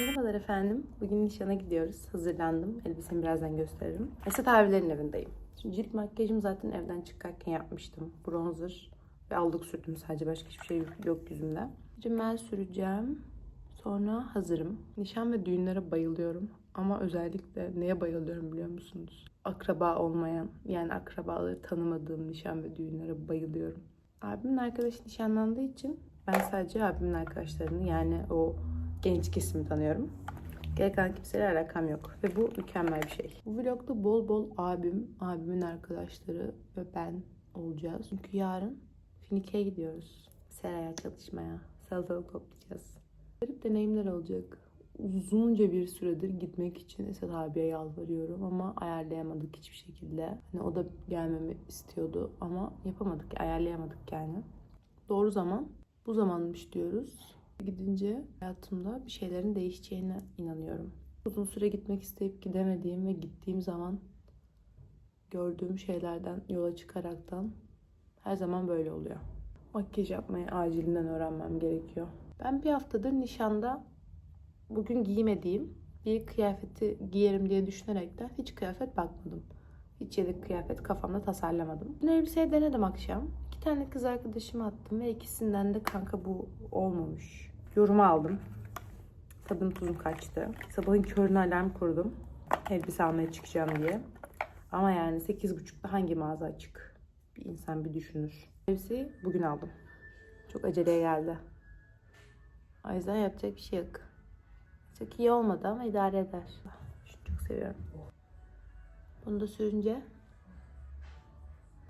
Merhabalar efendim. Bugün nişana gidiyoruz. Hazırlandım. Elbisemi birazdan gösteririm. Esat abilerin evindeyim. Şimdi cilt makyajımı zaten evden çıkarken yapmıştım. Bronzer ve aldık sürdüm sadece. Başka hiçbir şey yok yüzümde. Rimel süreceğim. Sonra hazırım. Nişan ve düğünlere bayılıyorum. Ama özellikle neye bayılıyorum biliyor musunuz? Akraba olmayan, yani akrabaları tanımadığım nişan ve düğünlere bayılıyorum. Abimin arkadaşı nişanlandığı için ben sadece abimin arkadaşlarını yani o genç kesimi tanıyorum. Geri kalan kimseyle alakam yok. Ve bu mükemmel bir şey. Bu vlogda bol bol abim, abimin arkadaşları ve ben olacağız. Çünkü yarın Finike'ye gidiyoruz. Seraya çalışmaya. Salatalık toplayacağız. Garip deneyimler olacak. Uzunca bir süredir gitmek için Esat abiye yalvarıyorum ama ayarlayamadık hiçbir şekilde. Hani o da gelmemi istiyordu ama yapamadık, ayarlayamadık yani. Doğru zaman bu zamanmış diyoruz. Gidince hayatımda bir şeylerin değişeceğine inanıyorum. Uzun süre gitmek isteyip gidemediğim ve gittiğim zaman gördüğüm şeylerden yola çıkaraktan her zaman böyle oluyor. Makyaj yapmayı acilinden öğrenmem gerekiyor. Ben bir haftadır nişanda bugün giymediğim bir kıyafeti giyerim diye düşünerekten hiç kıyafet bakmadım. Hiç yedek kıyafet kafamda tasarlamadım. Dün elbiseyi denedim akşam. İki tane kız arkadaşıma attım ve ikisinden de kanka bu olmamış. Yorumu aldım. Tadım tuzum kaçtı. Sabahın körüne alarm kurdum. Elbise almaya çıkacağım diye. Ama yani 8.30'da hangi mağaza açık? Bir insan bir düşünür. Elbiseyi bugün aldım. Çok aceleye geldi. O yüzden yapacak bir şey yok. Çok iyi olmadı ama idare eder. Şunu çok seviyorum. Bunu da sürünce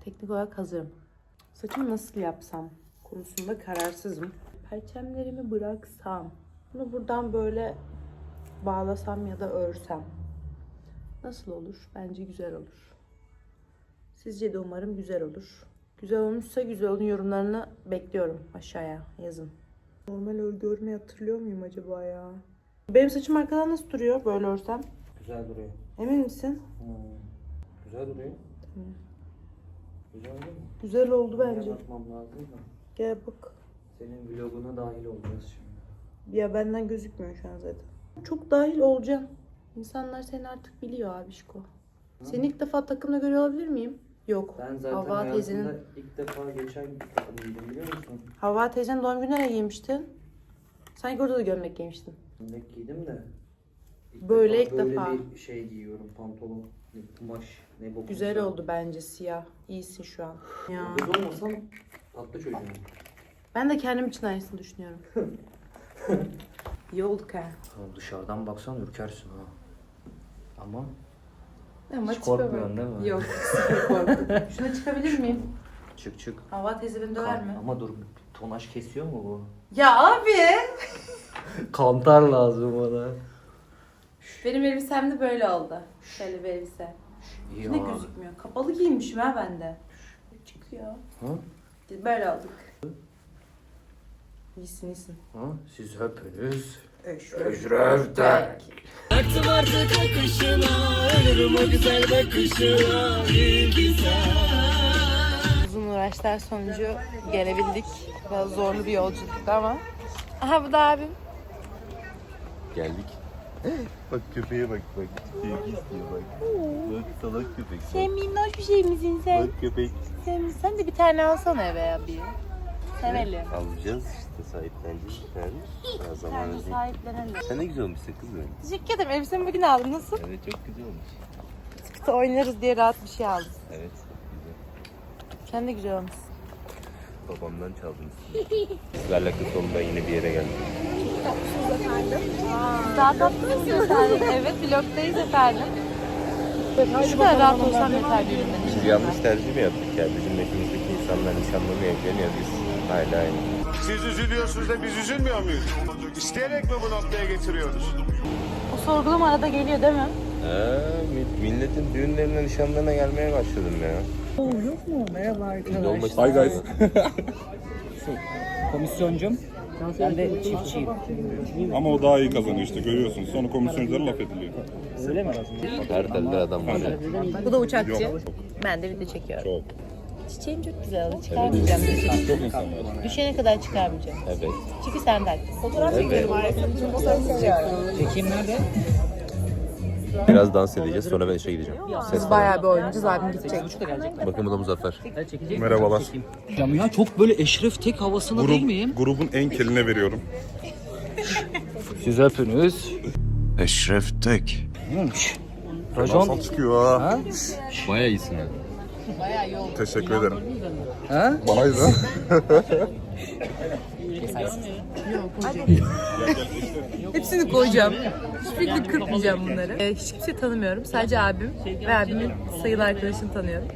teknik olarak hazırım. Saçımı nasıl yapsam konusunda kararsızım. Perçemlerimi bıraksam, bunu buradan böyle bağlasam ya da örsem nasıl olur? Bence güzel olur. Sizce de umarım güzel olur. Güzel olmuşsa güzel olun yorumlarını bekliyorum aşağıya yazın. Normal örgü örmeyi hatırlıyor muyum acaba ya? Benim saçım arkadan nasıl duruyor böyle örsem? Güzel duruyor. Emin misin? Hmm. Güzel duruyor. Güzel değil mi? Güzel oldu bence. bakmam lazım da. Gel bak. Senin vloguna dahil olacağız şimdi. Ya benden gözükmüyor şu an zaten. Çok dahil olacağım. İnsanlar seni artık biliyor abişko. Seni ilk defa takımda görüyor olabilir miyim? Yok. Ben zaten hayatımda teyzenin ilk defa geçen takım giydim biliyor musun? Havva teyzenin doğum gününe ne giymiştin? Sanki orada da gömlek giymiştin. Gömlek giydim de. ilk Böyle ilk böyle defa. bir şey giyiyorum pantolon. Ne kumaş ne bokun. Güzel oldu bence siyah. İyisin şu an. Ya. Kız olmasam tatlı çocuğum. Ben de kendim için aynısını düşünüyorum. İyi olduk ha. Oğlum dışarıdan baksan ürkersin ha. Ama Ama Hiç tipe korkmuyorsun değil mi? Yok sıfır korku. Şuna çıkabilir miyim? çık çık. Havva teyze beni döver Kan- mi? Ama dur tonaj kesiyor mu bu? Ya abi! Kantar lazım bana. Benim elbisem de böyle oldu. Şöyle bir elbise. İyi Yine ha. gözükmüyor. Kapalı giymişim ha bende. Çıkıyor. Ha? Böyle olduk. İyisin iyisin. Ha? Siz hepiniz. Eşref'ten. Uzun uğraşlar sonucu gelebildik. Biraz zorlu bir yolculuktu ama. Aha bu da abim. Geldik. bak köpeğe bak bak. Sevgi istiyor bak. Bak salak köpek. Sen minnoş bir şey misin sen? bak köpek. Sen, sen de bir tane alsana eve ya bir. Sevelim. Alacağız işte sahipleneceğiz. Yani. Daha zamanı Bence değil. sahiplenelim. Sen ne güzel olmuşsun kız benim. Teşekkür ederim. Elbisemi bugün aldım. Nasıl? Evet çok güzel olmuş. Sıkıntı oynarız diye rahat bir şey aldım. Evet çok güzel. Sen de güzel olmuşsun. Babamdan çaldım. Sizlerle kız sonunda yine bir yere geldik. Daha tatlı mısın efendim? evet vlogdayız efendim. Şu kadar rahat olsam yeter düğünden Biz yanlış tercih mi yaptık ya? Bizim neslimizdeki insanlar nişanlanıyor, evleniyor. Biz aynı. Siz üzülüyorsunuz da biz üzülmüyor muyuz? İsteyerek mi bu noktaya getiriyoruz? O sorgulama arada geliyor değil mi? Mi- milletin düğünlerine, nişanlarına gelmeye başladım ya. Merhaba Hi guys. Komisyoncum. Ben de çiftçiyim. Ama o daha iyi kazanıyor işte görüyorsun. Sonra komisyonculara laf ediliyor. Öyle mi? Her telde adam var ya. Bu da uçakçı. Yok. Ben de video çekiyorum. Çok. Çiçeğim çok güzel oldu. Çıkarmayacağım. Çok insan var. Düşene kadar çıkarmayacağım. Evet. Çünkü sen de haklısın. Fotoğraf Evet. Çekim nerede? Biraz dans edeceğiz sonra ben işe gideceğim. Ses Bayağı bir oynayacağız. Abim gidecek. Bakın bu da Muzaffer. Merhabalar. Ya, ya çok böyle eşref tek havasında değil miyim? grubun en keline veriyorum. Siz hepiniz. Eşref Tek. Neymiş? Nasıl Racon. çıkıyor ha? Ha? Bayağı iyisin ha. Teşekkür ederim. Ha? Banaydı. Hepsini koyacağım. Hiçbirini kırpmayacağım bunları. Ee, hiç kimseyi tanımıyorum. Sadece abim ve abimin sayılı arkadaşını tanıyorum.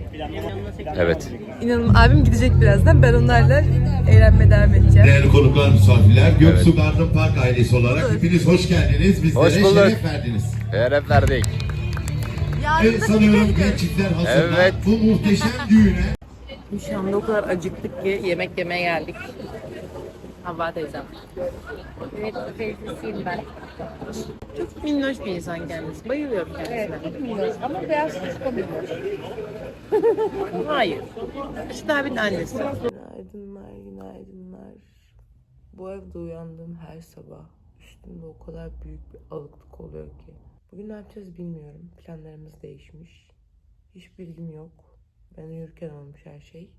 Evet. İnanın abim gidecek birazdan. Ben onlarla eğlenmeye devam edeceğim. Değerli konuklar, misafirler, Göksu Garden Park ailesi olarak hepiniz hoş geldiniz. Bizlere Hoş bulduk. şeref verdiniz. Şeref verdik. Evet, sanıyorum gençlikler hazırlar Evet. bu muhteşem düğüne. Şu anda o kadar acıktık ki yemek yemeye geldik. Havva teyzem. Evet, teyzesiyim ben. Çok minnoş bir insan kendisi. Bayılıyorum kendisine. Evet, çok minnoş ama beyaz kuşkamıyor. Hayır. Şu abinin annesi. Günaydınlar, günaydınlar. Bu evde uyandığım her sabah üstümde o kadar büyük bir alıklık oluyor ki. Bugün ne yapacağız bilmiyorum. Planlarımız değişmiş. Hiç bilgim yok. Ben uyurken olmuş her şey.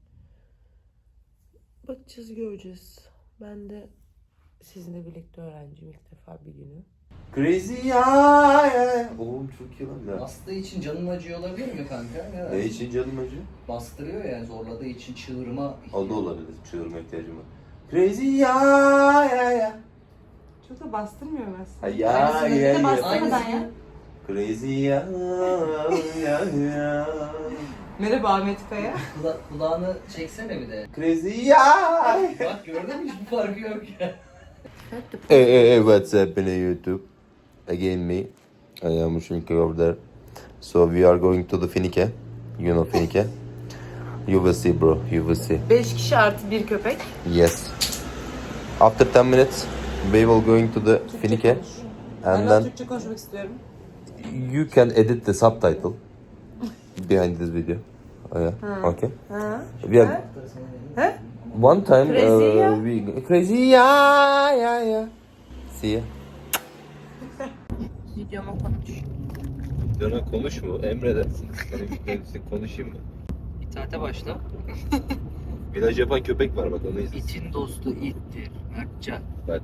Bakacağız göreceğiz. Ben de sizinle birlikte öğrenciyim ilk defa bir günü. Crazy ya. Oğlum çok iyi lan ya. Bastığı için canın acıyor olabilir mi kanka? Ya, Ne için canım acıyor? Bastırıyor ya zorladığı için çığırma. O da olabilir. Çığırma ihtiyacım var. Crazy ya ya ya. Çok da bastırmıyor Ha, aslında. ya ya ya. Aynısı ya. Crazy ya ya ya. Merhaba Ahmet Kaya. Kula- kulağını çeksene bir de. Crazy ya. Bak gördün mü hiçbir farkı yok ya. Hey, hey, hey, what's happening YouTube? Again me. I am Mushinka over there. So we are going to the Finike. You know Finike. You will see bro, you will see. 5 kişi artı bir köpek. Yes. After 10 minutes, we will going to the Finike. And then Türkçe konuşmak istiyorum. You can edit the subtitle behind this video. Oh, yeah. Okay. We have one time Crazy uh, ya. we crazy yeah yeah yeah. See ya. Videoma konuş. Döne konuş mu? Emredersin. konuşayım mı? İtaate başla. Viraj yapan köpek var bak onu izle. İtin dostu ittir. Mertcan. Bak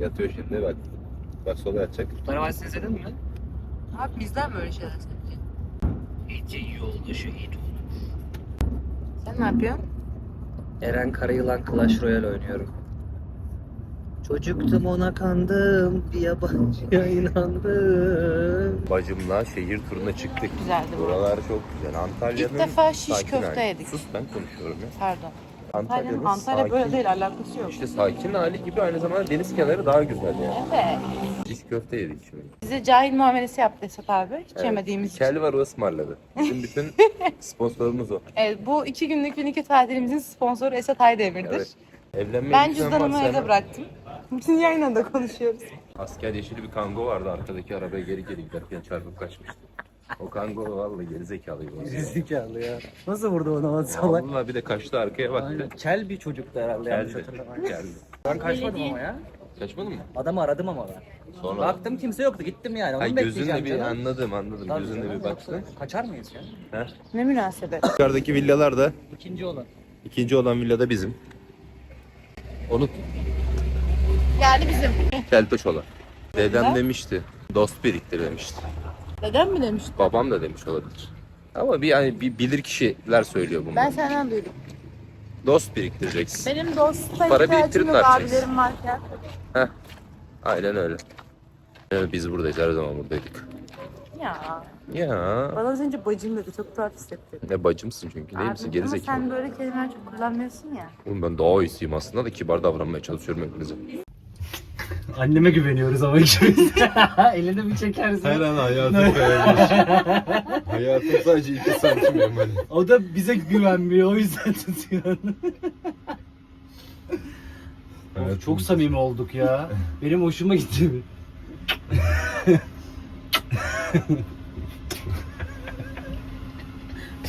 yatıyor şimdi bak. Bak sola yatacak. Vadisi'ni izledin mi? Abi bizden mi öyle şeyler sence? İtin yoldaşı it olur. Sen ne yapıyorsun? Eren Karayılan Clash Royale oynuyorum. Çocuktum ona kandım, bir yabancıya inandım. Bacımla şehir turuna çıktık. Güzeldi bu. Buralar çok güzel. Antalya'nın İlk defa şiş sakin köfte hali. yedik. Sus ben konuşuyorum ya. Pardon. Antalya'nın Antalya, Antalya sakin, böyle değil alakası yok. İşte sakin hali gibi aynı zamanda deniz kenarı daha güzel yani. Evet. Şiş köfte yedik şimdi. Bize cahil muamelesi yaptı Esat abi. Hiç yemediğimiz için. Kel var o ısmarladı. Bizim bütün sponsorumuz o. Evet, bu iki günlük Finike tatilimizin sponsoru Esat Aydemir'dir. Evet. Evlenmeyi Ben düşünen cüzdanımı varsa evde hemen- bıraktım. Bütün yayına da konuşuyoruz. Asker yeşili bir kango vardı arkadaki arabaya geri geri giderken çarpıp kaçmıştı. O kango vallahi geri zekalıydı. Zekalı ya. Nasıl vurdu onu o salak? Vallahi bir de kaçtı arkaya baktı. Aynen. Kel bir çocuktu herhalde yanlış Geldi. hatırlamıyorum. Geldi. Ben kaçmadım ama ya. Kaçmadın mı? Adamı aradım ama ben. Sonra Baktım kimse yoktu gittim yani. Onu Ay bekleyeceğim gözünle bir canım. anladım anladım. Tabii gözünle canım, bir baktın. yoksa Kaçar mıyız ya? Ne münasebet. Yukarıdaki villalar da İkinci olan. ikinci olan villa da bizim. Onu Yani bizim. keltoş olan. Dedem demişti. Dost biriktir demişti. Neden mi demiştin? Babam da demiş olabilir. Ama bir yani bir bilir kişiler söylüyor bunu. Ben senden duydum. Dost biriktireceksin. Benim dosta Para ihtiyacım biriktirip yok yapacaksın? abilerim varken. Aynen öyle. Evet, biz buradayız her zaman buradaydık. Ya. Ya Bana az önce bacım dedi. Çok tuhaf hissettim. ne bacımsın çünkü değil misin? Geri Ama zekalı. sen böyle kelimeler çok kullanmıyorsun ya. Oğlum ben daha iyisiyim aslında da kibar davranmaya çalışıyorum hepinize. Anneme güveniyoruz ama ikimiz. Elini bir çekersin. an hayatım kaymış. hayatım sadece iki santim yemeli. O da bize güvenmiyor o yüzden tutuyor. Of, çok samimi olduk ya. Benim hoşuma gitti.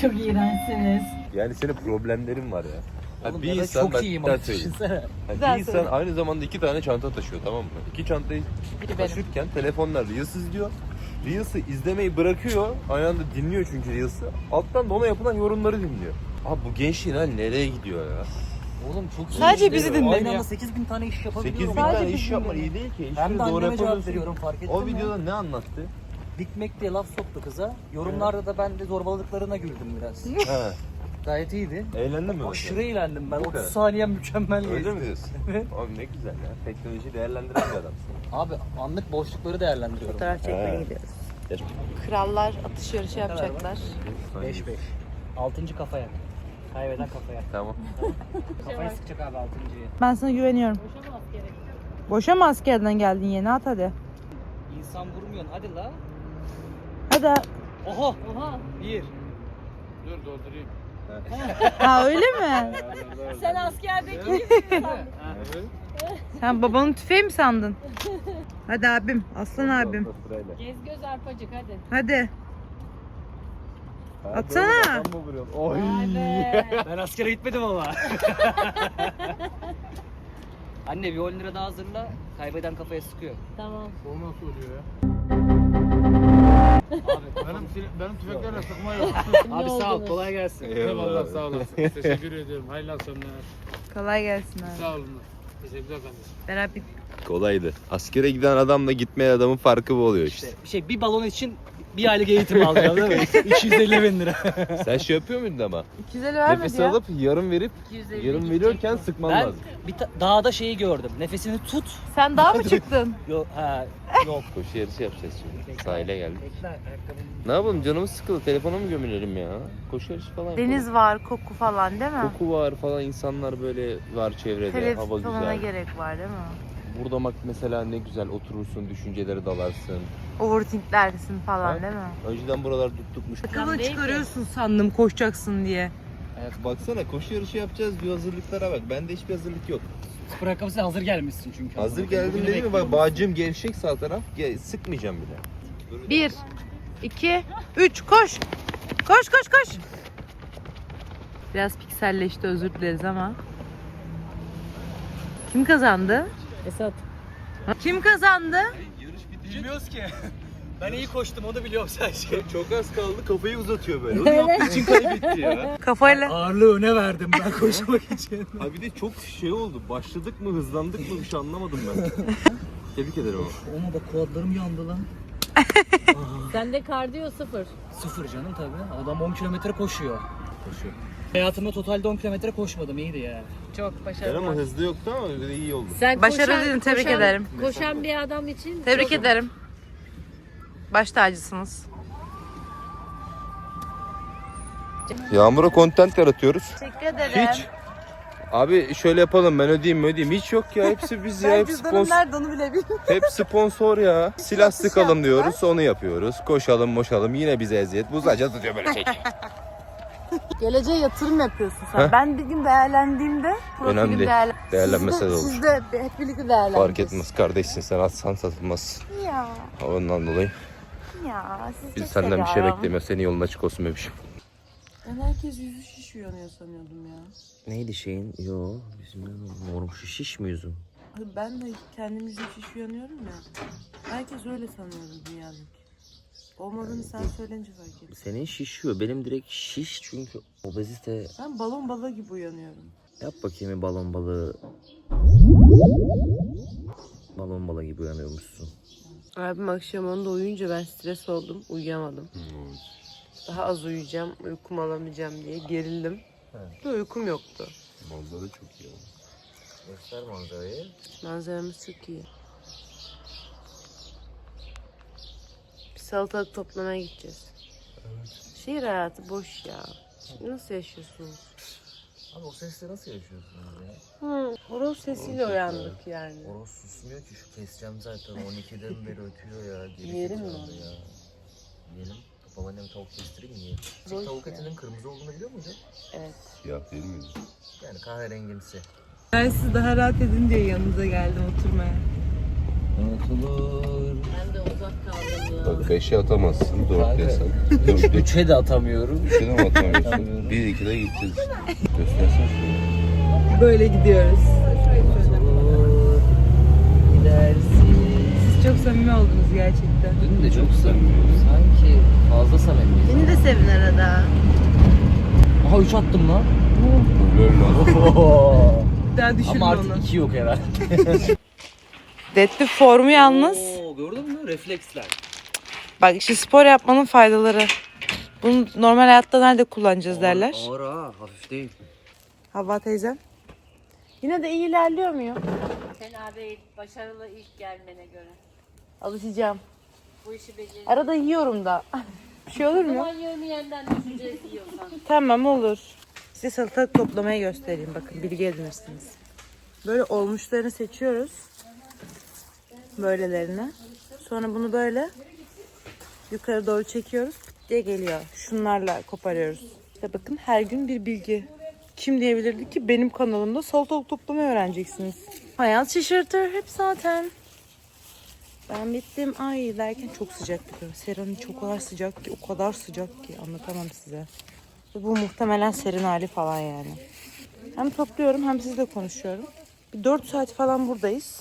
Çok iğrençsiniz. Yani senin problemlerin var ya. Oğlum bir ya da insan çok bak, iyiyim ama söyleyeyim. düşünsene. Daha bir insan aynı zamanda iki tane çanta taşıyor tamam mı? İki çantayı Biri benim. taşırken telefonla Reels izliyor. Reels'ı izlemeyi bırakıyor. Aynı anda dinliyor çünkü Reels'ı. Alttan da ona yapılan yorumları dinliyor. Abi bu gençliğin hali nereye gidiyor ya? Oğlum çok iyi. Sadece bizi Aynı dinlemiyor. anda 8000 tane iş 8 yapabiliyorum. bin Sadece tane iş yapma iyi değil ki. Hem İşleri de doğru anneme cevap yapamıyorsun. veriyorum fark ettin O mi? videoda ne anlattı? Big Mac diye laf soktu kıza. Yorumlarda da ben de zorbaladıklarına güldüm biraz. He. Gayet iyiydi. Eğlendin mi? Aşırı eğlendim ben. Bu 30 kadar. saniye mükemmel Öyle geçti. mi diyorsun? Evet. Abi ne güzel ya. Teknoloji değerlendiren bir adamsın. Abi anlık boşlukları değerlendiriyorum. Fotoğraf çekmeye He. gidiyoruz. Krallar atış yarışı kadar var? yapacaklar. 5-5. 6. kafaya. Kaybeden kafaya. Tamam. Kafayı sıkacak abi 6.yı. Ben sana güveniyorum. Boşa mı askerden geldin yeni at hadi. İnsan vurmuyorsun hadi la. Hadi. Oha. Oha. Bir. Ha öyle mi? Sen askerdeki gibi Sen babanın tüfeği mi sandın? Hadi abim, aslan abim. Gez göz arpacık hadi. Hadi. Atsana. Oy. Vay be. Ben askere gitmedim ama. Anne bir 10 lira daha hazırla. Kaybeden kafaya sıkıyor. tamam. Abi, Benim tüfeklerle sıkma yok. abi sağ ol kolay gelsin. Eyvallah sağ olasın. Teşekkür ediyorum. Hayırlı akşamlar. Kolay gelsin abi. Sağ olun. Teşekkürler kardeşim. Beraber. Kolaydı. Askere giden adamla gitmeyen adamın farkı bu oluyor işte. İşte şey bir balon için bir aylık eğitim alıyor değil mi? 250 bin lira. Sen şey yapıyor muydun ama? 250 vermedi Nefes ya. alıp yarım verip 250 yarım veriyorken sıkman Ben lazım. bir ta- dağda şeyi gördüm. Nefesini tut. Sen daha mı çıktın? Yok ha yok. Koşu yarışı yapacağız şimdi. Sahile geldik. Bekle ayakkabım. Ne yapalım canımız sıkıldı. Telefona mı gömülelim ya? Koşu yarışı falan yapalım. Deniz var, koku falan değil mi? Koku var falan insanlar böyle var çevrede. Telefon hava güzel. gerek var değil mi? Burada bak mesela ne güzel oturursun, düşüncelere dalarsın. Overthinklersin falan Ha? değil mi? Önceden buralar tuttukmuş. Kılını değil ki. çıkarıyorsun sandım koşacaksın diye. Evet, baksana koşu yarışı yapacağız diyor hazırlıklara bak. Bende hiçbir hazırlık yok. Spor ayakkabısı hazır gelmişsin çünkü. Hazır geldim değil mi? Bak bağcığım gevşek sağ taraf. Ge- sıkmayacağım bile. Bir, iki, üç, koş. Koş, koş, koş. Biraz pikselleşti özür dileriz ama. Kim kazandı? Esat. Kim kazandı? Bilmiyoruz ki. Ben iyi koştum onu biliyorum sadece. Çok az kaldı kafayı uzatıyor böyle. Onu yaptığı için kaybetti ya. Kafayla. Ağırlığı öne verdim ben koşmak için. Ha bir de çok şey oldu. Başladık mı hızlandık mı bir şey anlamadım ben. Tebrik ederim ama. Ona bak kuadlarım yandı lan. Sende kardiyo sıfır. Sıfır canım tabii. Adam 10 kilometre koşuyor. Koşuyor. Hayatımda totalde 10 kilometre koşmadım iyiydi yani. Çok başarılı. ama hızlı yoktu ama öyle iyi oldu. Sen Başarılıydın, tebrik koşan- ederim. Koşan bir adam için Tebrik çok- ederim. Baş tacısınız. Yağmur'a content yaratıyoruz. Teşekkür ederim. Hiç. Abi şöyle yapalım ben ödeyeyim mi ödeyeyim. Hiç yok ya hepsi biz ya. Hep sponsor, onu bile bilmiyorum. hep sponsor ya. Silah sıkalım diyoruz onu yapıyoruz. Koşalım moşalım yine bize eziyet. Buzlaca tutuyor böyle şey. Geleceğe yatırım yapıyorsun sen. Heh. Ben bir gün değerlendiğimde profilim Önemli değil. değerlen... Değerlenmese de olur. Siz de hep birlikte değerlendiririz. Fark etmez kardeşsin sen atsan satılmaz. Ya Ondan dolayı ya siz biz senden bir şey beklemiyoruz. Senin yolun açık olsun bebişim. Ben herkes yüzü şiş uyanıyor sanıyordum ya. Neydi şeyin? Yo bizim normal şu şiş mi yüzüm? Ben de kendim yüzü şiş uyanıyorum ya. Herkes öyle sanıyordu dünyadaki. Olmadığını sen söyleyince fark ettim. Senin şişiyor. Benim direkt şiş çünkü obezite. Ben balon balığı gibi uyanıyorum. Yap bakayım bir balon balığı. Balon balığı gibi uyanıyormuşsun. Abim akşam onda uyuyunca ben stres oldum. Uyuyamadım. Daha az uyuyacağım, uykum alamayacağım diye gerildim. Ve uykum yoktu. Manzara çok iyi Göster manzarayı. Manzaramız çok iyi. Salatalık toplamaya gideceğiz. Şehir hayatı boş ya. Nasıl yaşıyorsunuz? Abi o sesle nasıl yaşıyorsunuz ya? Hı, horoz sesiyle uyandık yani. Horoz susmuyor ki şu keseceğim zaten 12'den beri ötüyor ya. Geri Yiyelim mi onu? Ya. Yiyelim. Babaannem tavuk kestireyim mi yiyelim? Boş tavuk ya. etinin kırmızı olduğunu biliyor muydun? Evet. Siyah değil miydi? Yani kahverengimsi. Ben siz daha rahat edin diye yanınıza geldim oturmaya. Unutulur. Uzak kaldım Bak 5'e atamazsın. 4 Kanka. desen. 4 Üçe de atamıyorum. 3'e de mi atamıyorsun? 1 2'de gideceğiz. Göstersen şunu. Böyle gidiyoruz. Gidersin. Siz çok samimi oldunuz gerçekten. Dün de çok samimiyiz. Sanki fazla samimiyiz. Beni de sevin arada. Aha 3 attım lan. Lol lan. Daha düşürme Ama artık onu. 2 yok herhalde. Deadlift formu yalnız. Oo, gördün mü? Refleksler. Bak işte spor yapmanın faydaları. Bunu normal hayatta nerede kullanacağız derler. Ağır ha. Hafif değil. Havva teyzem. Yine de iyi ilerliyor muyum? Fena değil. Başarılı ilk gelmene göre. Alışacağım. Bu işi beceri. Arada yiyorum da. Bir şey olur mu? Zaman yövmeyenden düşüneceğiz yiyorsan. Tamam olur. Size salatalık toplamaya göstereyim. Bakın bilgi edinirsiniz. Böyle olmuşlarını seçiyoruz. Böylelerini. Sonra bunu böyle yukarı doğru çekiyoruz. Pıt diye geliyor. Şunlarla koparıyoruz. İşte bakın her gün bir bilgi. Kim diyebilirdi ki benim kanalımda salatalık toplamayı öğreneceksiniz. Hayat şaşırtır hep zaten. Ben bittim ay derken çok sıcak bir Seranın çok kadar sıcak ki o kadar sıcak ki anlatamam size. Bu muhtemelen serin hali falan yani. Hem topluyorum hem sizle konuşuyorum. Bir 4 saat falan buradayız.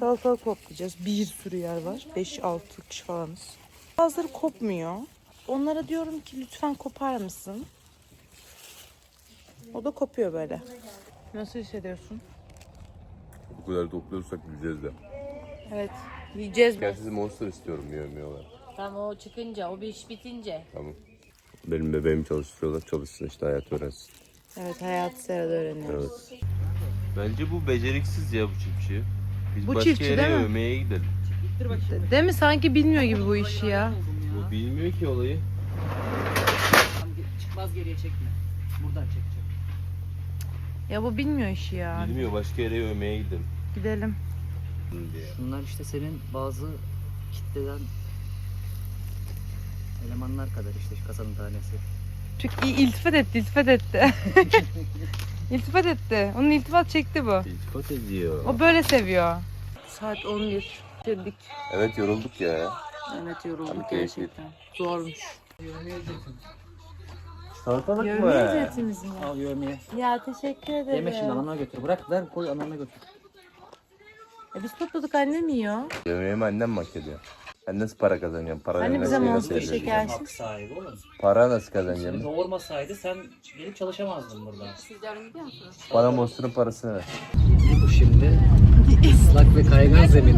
Salatalık toplayacağız. Bir sürü yer var. 5-6 kişi falanız. Bazıları kopmuyor. Onlara diyorum ki lütfen kopar mısın? O da kopuyor böyle. Nasıl hissediyorsun? Bu kadar topluyorsak gideceğiz de. Evet. Yiyeceğiz. Ben sizi monster istiyorum yemiyorlar. Tamam o çıkınca, o bir iş bitince. Tamam. Benim bebeğim çalıştırıyorlar. Çalışsın işte hayat öğrensin. Evet hayatı serada öğreniyoruz. Evet. Bence bu beceriksiz ya bu çiftçi. Biz Bu başka çiftçi yere değil mi? övmeye gidelim. Değil mi? Sanki bilmiyor gibi bu işi ya. Bu bilmiyor ki olayı. Çıkmaz geriye çekme. Buradan çekeceğim. Ya bu bilmiyor işi ya. Bilmiyor başka yere övmeye gidelim. Gidelim. diye. Bunlar işte senin bazı kitleden elemanlar kadar işte şu kasanın tanesi. Çok iyi iltifat etti, iltifat etti. iltifat etti. Onun iltifat çekti bu. İltifat ediyor. O böyle seviyor. Saat 11. Dedik. Evet yorulduk ya. Evet yorulduk keyifli. gerçekten. Zormuş. Salatalık Görmeyiz etimiz mi? Al yövmeye. Ya teşekkür ederim. Yeme şimdi anana götür. Bırak ver koy anana götür. E biz topladık annem yiyor. Yemeğimi annem mi hak ediyor? Ben nasıl para kazanacağım? Para Anne bize nasıl monster şekersiz. Hak sahibi oğlum. Para nasıl kazanacağım? Doğurmasaydı sen gelip çalışamazdın burada. Siz yarın gidiyor musunuz? Bana monster'ın parasını ver. Bu şimdi ıslak ve kaygan zemin.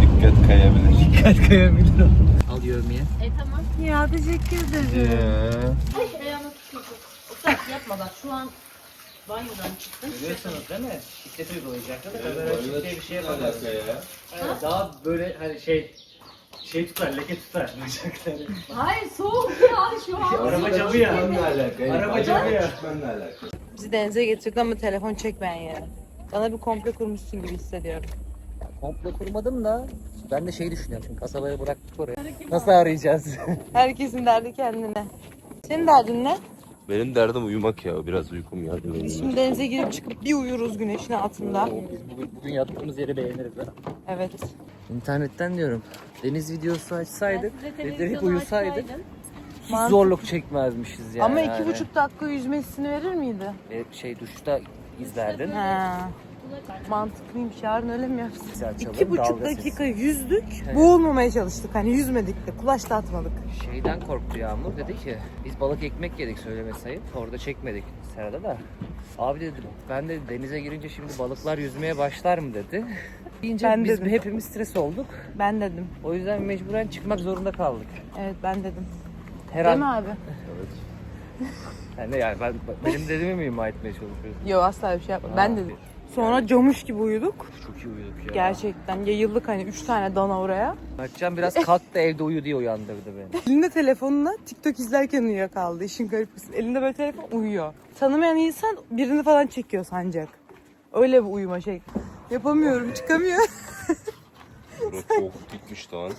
Dikkat kayabilir. Dikkat kayabilir. Al yövmeye. E tamam. Ya teşekkür ederim. Ayağını tutuyorsun. Usta yapma bak şu an banyodan çıktın. Görüyorsunuz değil mi? Şiddet uygulayacaklar. Böyle bir şey yapamaz. Evet, daha böyle hani şey şey tutar, leke tutar. bacakları. Hayır soğuk ya şu an. Araba camı ya. Araba camı ya. Bizi denize getirdi ama telefon çekmeyen yere. Bana bir komple kurmuşsun gibi hissediyorum. Komple kurmadım da ben de şey düşünüyorum şimdi kasabaya bıraktık oraya. Nasıl arayacağız? Herkesin derdi kendine. Senin derdin ne? Benim derdim uyumak ya. Biraz uykum benim. Şimdi denize girip çıkıp bir uyuruz güneşin altında. Biz bugün, bugün yattığımız yeri beğeniriz ha. Evet. İnternetten diyorum. Deniz videosu açsaydık, Size bir de hep televizyonu uyusaydık hiç zorluk çekmezmişiz yani. Ama iki buçuk dakika yüzmesini verir miydi? E, şey duşta izlerdin. Ha. Mantıklıymış. Yarın öyle mi yapsın? İki buçuk dalgasız. dakika yüzdük. Boğulmamaya çalıştık. Hani yüzmedik de. Kulaç da atmadık. Şeyden korktu Yağmur dedi ki biz balık ekmek yedik söyleme sayıp orada çekmedik serada da. Abi dedi ben de denize girince şimdi balıklar yüzmeye başlar mı dedi. Deyince Ben biz dedim. hepimiz stres olduk. Ben dedim. O yüzden mecburen çıkmak zorunda kaldık. Evet ben dedim. Her Değil mi an abi? yani, yani ben benim dediğimi mi ima etmeye çalışıyorsun? Yok asla bir şey yapmadım. Aa, Ben dedim. Sonra camış gibi uyuduk. Çok iyi uyuduk ya. Gerçekten yayıldık hani üç tane dana oraya. Mertcan biraz kalktı evde uyu diye uyandırdı beni. Elinde telefonla TikTok izlerken uyuyakaldı. İşin garip kısmı. Elinde böyle telefon uyuyor. Tanımayan insan birini falan çekiyor sancak. Öyle bir uyuma şey. Yapamıyorum, çıkamıyor. Burası çok gitmiş lan.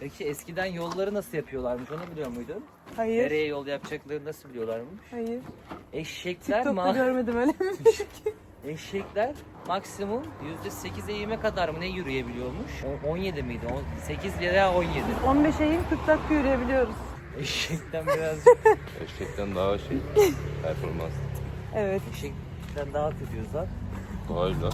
Peki eskiden yolları nasıl yapıyorlarmış onu biliyor muydun? Hayır, Nereye yol yapacaklarını nasıl biliyorlarmış? hayır. Eşekler TikTok'ta görmedim öyle mi? Eşekler maksimum %8 eğime kadar mı ne yürüyebiliyormuş? O- 17 miydi? On- 8 ya 17. 15 ayın 40 dakika yürüyebiliyoruz. Eşekten biraz Eşekten daha şey performans. Evet. eşekten daha kötüyüz lan. Hayır lan.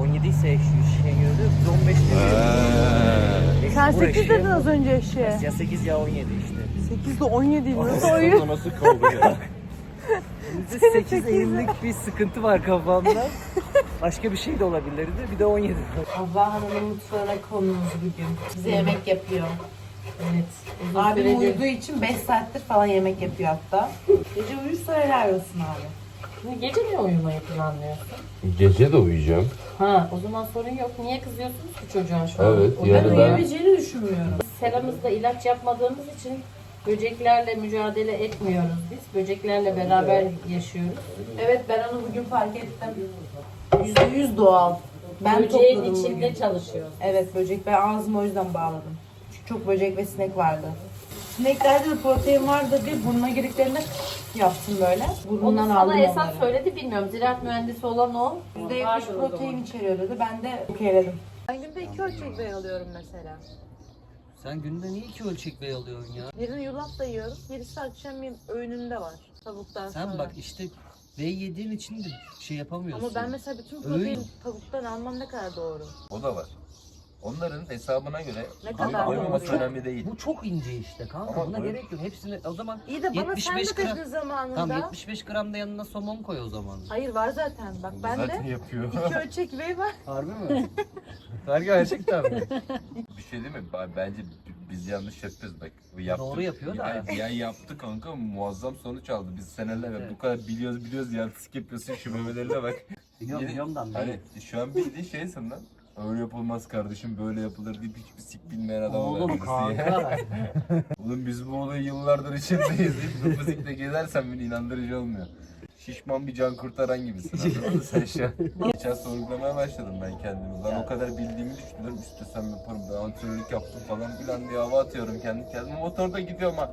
17 ise eşeğin yürüdü. Biz 15 yürüyoruz. Sen Bu 8 eşeğe- dedin az önce eşeğe. Ya 8 ya 17 işte. 8 de 17 nasıl oyun? Nasıl kaldı ya? %8 eğimlik bir sıkıntı var kafamda. Başka bir şey de olabilirdi. Bir de 17. Havva Hanım'ın mutfağına konumuz bugün. Bize yemek yapıyor. Evet. Uzun Abim süredir- uyuduğu için 5 saattir falan yemek yapıyor hatta. Gece uyursa helal olsun abi. Şimdi gece mi uyumayı planlıyorsun? Gece de uyuyacağım. Ha o zaman sorun yok. Niye kızıyorsunuz ki çocuğa şu an? Evet, O- ben ben- uyuyabileceğini düşünmüyorum. Seramızda ilaç yapmadığımız için böceklerle mücadele etmiyoruz biz. Böceklerle beraber yaşıyoruz. Evet ben onu bugün fark ettim. %100 doğal. Ben Böceğin topladım içinde bugün. çalışıyoruz. Evet böcek ben ağzımı o yüzden bağladım. Çünkü çok böcek ve sinek vardı. Sineklerde de protein vardı diye burnuna girdiklerinde yaptım böyle. Onu Burnundan sana aldım esas onları. söyledi bilmiyorum. Ziraat mühendisi olan o. %70 Vardır o protein içeriyor dedi. Ben de okeyledim. Ben günde 2 ölçek bey alıyorum mesela. Sen günde niye iki ölçek bey alıyorsun ya? Birini yulaf da yiyorum. Birisi akşam yemeğim öğününde var. Tavuktan sonra. Sen bak işte bey yediğin için de şey yapamıyorsun. Ama ben mesela bütün protein tavuktan almam ne kadar doğru. O da var. Onların hesabına göre Ne kadar doymaması doğru. önemli değil. Bu çok ince işte kanka. Ama Buna böyle- gerek yok. Hepsini o zaman İyi de bana sen 75 de gram- dedin zamanında. Tamam 75 gram da yanına somon koy o zaman. Hayır var zaten. Bak ben Zaten de yapıyor. 2 ölçek bey var. Harbi mi? Harbi gerçekten mi? Şey değil mi? Ben- Bence biz yanlış yapıyoruz bak. Yaptık. Doğru yapıyor da. Ya, ya yaptı kanka muazzam sonuç aldı. Biz seneler bu kadar biliyoruz biliyoruz yanlış yapıyorsun şu memelerine bak. Biliyorum biliyorum da Hani şu an bildiğin şeysin lan. Öyle yapılmaz kardeşim böyle yapılır deyip hiçbir sik bilmeyen adam Oğlum kanka. Oğlum biz bu olayı yıllardır içindeyiz deyip bu fizikle gezersen beni inandırıcı olmuyor. Şişman bir can kurtaran gibisin anladın mı sen şu an? Geçen sorgulamaya başladım ben kendimi. Ben o kadar bildiğimi düşünüyorum. İstesem yaparım. Ben antrenörlük yaptım falan filan diye hava atıyorum kendi kendime. Motorda gidiyorum ha.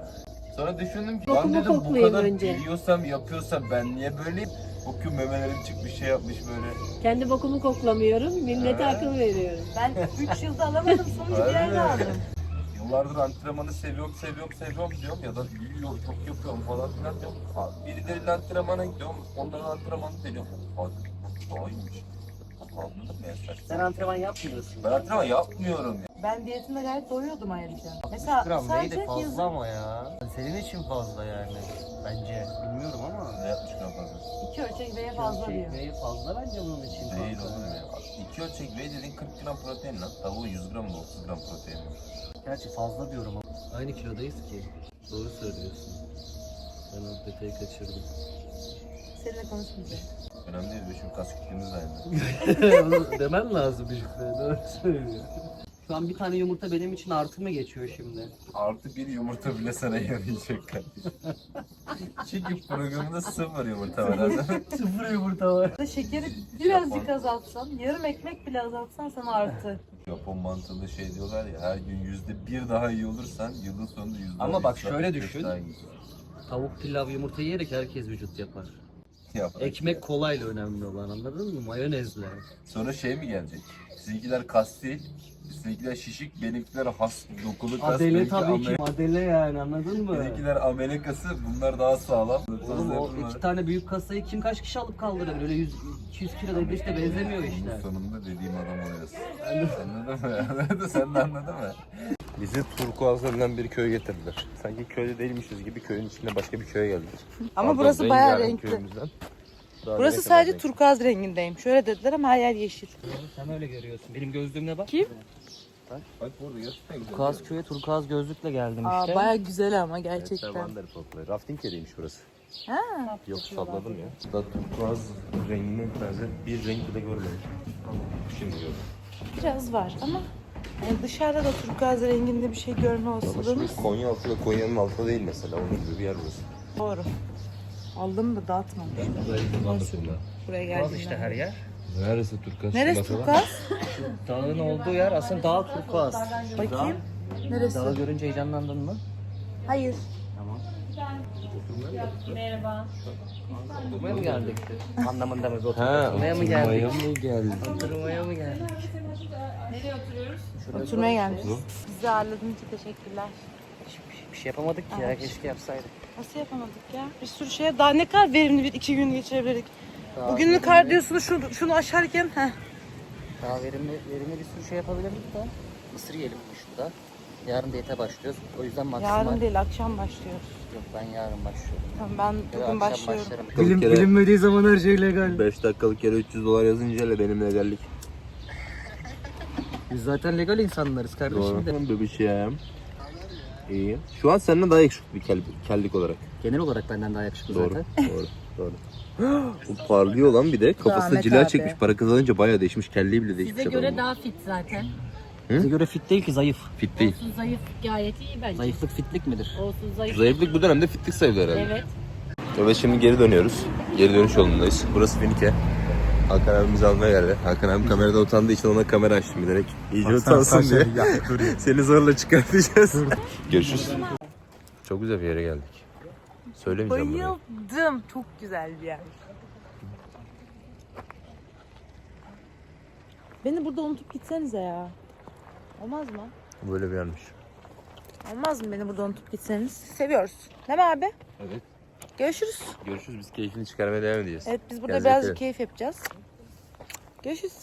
Sonra düşündüm ki lan Bokumu dedim bu koklayayım kadar önce." biliyorsam yapıyorsam ben niye böyleyim? Bakıyorum memelerim çıkmış şey yapmış böyle. Kendi bokumu koklamıyorum. Millete Ha. akıl veriyorum. Ben 3 yılda alamadım sonucu bir yerde aldım. Yıllardır antrenmanı seviyorum, seviyorum, seviyorum diyorum ya da biliyorum, çok yapıyorum falan filan diyorum. Abi birileriyle antrenmana gidiyorum, onların antrenmanı deniyorum. Bak, daha iyiymiş. Anladın mı ya sen? Antrenman yapmıyorsun. Ben antrenman yapmıyorum ya. Ben diyetimde gayet doyuyordum ayrıca. Mesela Gram sadece neydi fazla yazın ama ya. Senin için fazla yani. Bence. Bilmiyorum ama. Ne yapmış gram fazla? 2 ölçek beye fazla Şey, diyor. neyi fazla bence bunun için. Değil fazla. oğlum ya. İki ölçek ve dediğin 40 gram protein lan. Tavuğu 100 gram mı 30 gram protein mi? Gerçi fazla diyorum ama. Aynı kilodayız ki. Doğru söylüyorsun. Ben o detayı kaçırdım. Seninle konuşmayacağım. Önemli değil, bizim kas kütlemiz aynı. Demem lazım bir Doğru söylüyor. Şu an bir tane yumurta benim için artı mı geçiyor şimdi? Artı bir yumurta bile sana yarayacak kardeşim. Çünkü programında sıfır yumurta var? Sıfır yumurta var. Şekeri birazcık azaltsan, yarım ekmek bile azaltsan sana artı. Japon mantığı şey diyorlar ya her gün yüzde bir daha iyi olursan yılın sonunda yüzde Ama on bak şöyle düşün. daha iyi. Tavuk pilav yumurta yiyerek herkes vücut yapar. Ya bırak Ekmek ya. kolayla önemli olan anladın mı? Mayonezle. Sonra şey mi gelecek? Sizinkiler kas değil. Sizinkiler şişik, benimkiler has, dokulu kas. Adele benimki tabii ki. Adele yani anladın mı? Benimkiler Amerikası, bunlar daha sağlam. Oğlum o iki tane büyük kasayı kim kaç kişi alıp kaldırabilir? Öyle 100 200 kilo da işte benzemiyor işte. Bunun sonunda dediğim adam oluyorsun. Anladın mı? Anladın Sen de anladın mı? Bizi Turkuaz denilen bir köye getirdiler. Sanki köyde değilmişiz gibi köyün içinde başka bir köye geldik. Ama Pardon, burası bayağı rengarenk renkli. köyümüzden. Daha Burası direkt sadece renk. turkuaz rengindeyim. Şöyle dediler ama her yer yeşil. Sen öyle görüyorsun. Benim gözlüğümle bak. Kim? Bak burada gerçekten güzel. Turkuaz köye turkuaz gözlükle geldim Aa, işte. bayağı güzel ama Evet, gerçekten. Wonderful. Rafting yeriymiş burası. Ha. Yok salladım ya. Burada turkuaz rengine benzer bir renk bile görmedim. Şimdi gördüm. Biraz var ama yani dışarıda da turkuaz renginde bir şey görme olasılığımız Konya altında Konya'nın altında değil mesela. Onun gibi bir yer burası. doğru. Aldım da dağıtmamış. Buraya geldiğimden. işte her yer. Neresi turkuaz? Neresi turkuaz? Dağın olduğu yer aslında dağ turkuaz. Bakayım. Neresi? Dağı görünce heyecanlandın mı? Hayır. Tamam. Merhaba. Oturmaya mı geldik? Anlamında mı? Oturmaya mı geldik? mı geldi? Oturmaya mı geldik? Nereye oturuyoruz? Oturmaya gelmişiz. Bizi ağırladığın için teşekkürler. Bir şey yapamadık ki ya. Keşke yapsaydık. Nasıl yapamadık ya? Bir sürü şeye daha ne kadar verimli bir iki gün geçirebilirdik. Daha Bugünün verimli- kardiyosunu şunu, şunu aşarken heh. Daha verimli, verimli bir sürü şey yapabilirdik de. Mısır yiyelim şurada. Yarın diyete başlıyoruz. O yüzden maksimal... Yarın değil akşam başlıyoruz. Yok ben yarın başlıyorum. Tamam ben Ya da bugün akşam başlıyorum. başlarım. Bilim- kere- bilinmediği zaman her şey legal. 5 dakikalık yere 300 dolar yazınca hele benim legallik. Biz zaten legal insanlarız kardeşim de. Doğru. Bebişim. İyi. Şu an senden daha yakışıklı bir kel, kellik olarak. Genel olarak benden daha yakışıklı Doğru. zaten. Doğru. Doğru. Bu parlıyor lan bir de. Kafasına Ahmet cila abi. çekmiş. Para kazanınca bayağı değişmiş. Kelliği bile değişmiş. Size göre adamın. daha fit zaten. Bize göre fit değil ki zayıf. Fit değil. Olsun zayıf gayet iyi bence. Zayıflık fitlik midir? Olsun zayıf. Zayıflık bu dönemde fitlik sayılır herhalde. Evet. Evet şimdi geri dönüyoruz. Geri dönüş yolundayız. Burası Finike. Hakan abimizi almaya geldi. Hakan abim kamerada utandığı için ona kamera açtım bilerek. İyice utansın diye. Seni zorla çıkartacağız. Görüşürüz. Çok güzel bir yere geldik. Söylemeyeceğim burayı. Bayıldım. Çok güzel bir yer. Beni burada unutup gitsenize ya. Olmaz mı? Böyle bir yermiş. Olmaz mı beni burada unutup gitseniz? Seviyoruz. Değil mi abi? Evet. Görüşürüz. Görüşürüz. Biz keyfini çıkarmaya devam edeceğiz. Evet biz burada Kendinize birazcık dikkat edin. keyif yapacağız. Görüşürüz.